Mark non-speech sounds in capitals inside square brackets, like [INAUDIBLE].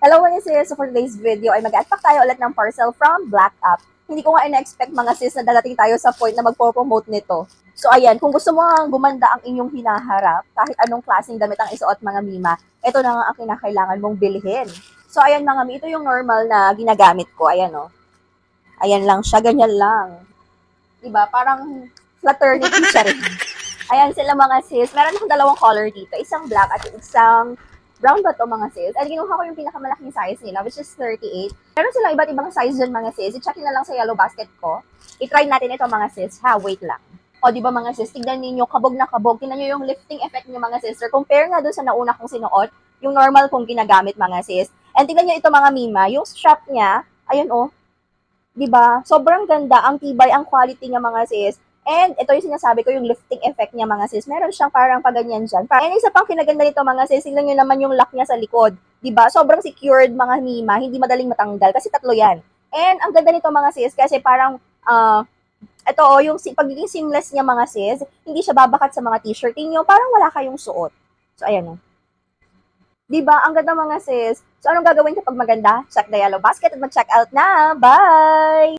Hello mga sis! So for today's video ay mag-unpack tayo ulit ng parcel from Black App. Hindi ko nga ina-expect mga sis na dadating tayo sa point na magpo-promote nito. So ayan, kung gusto mo nga gumanda ang inyong hinaharap, kahit anong klaseng damit ang isuot mga mima, ito na nga ang kinakailangan mong bilhin. So ayan mga mi, ito yung normal na ginagamit ko. Ayan o. Ayan lang siya, ganyan lang. Diba? Parang fraternity siya rin. [LAUGHS] Ayan sila mga sis. Meron akong dalawang color dito. Isang black at isang brown ba to mga sis? At kinuha ko yung pinakamalaking size nila, which is 38. Meron silang iba't ibang size dyan mga sis. I-check nyo na lang sa yellow basket ko. I-try natin ito mga sis. Ha, wait lang. O, di ba mga sis, tignan ninyo, kabog na kabog. Tignan nyo yung lifting effect niyo mga sister. Compare nga doon sa nauna kong sinuot, yung normal kong ginagamit mga sis. And tignan nyo ito mga mima, yung strap niya, ayun oh, di ba? Sobrang ganda, ang tibay, ang quality niya mga sis. And ito yung sinasabi ko, yung lifting effect niya mga sis. Meron siyang parang paganyan dyan. And isa pang kinaganda nito mga sis, tingnan nyo naman yung lock niya sa likod. ba Sobrang secured mga mima, hindi madaling matanggal kasi tatlo yan. And ang ganda nito mga sis kasi parang, ah, ito oh, yung pagiging seamless niya mga sis, hindi siya babakat sa mga t-shirt niyo, parang wala kayong suot. So ayan oh. 'Di ba Ang ganda mga sis. So anong gagawin kapag maganda? Check the yellow basket at mag-check out na. Bye!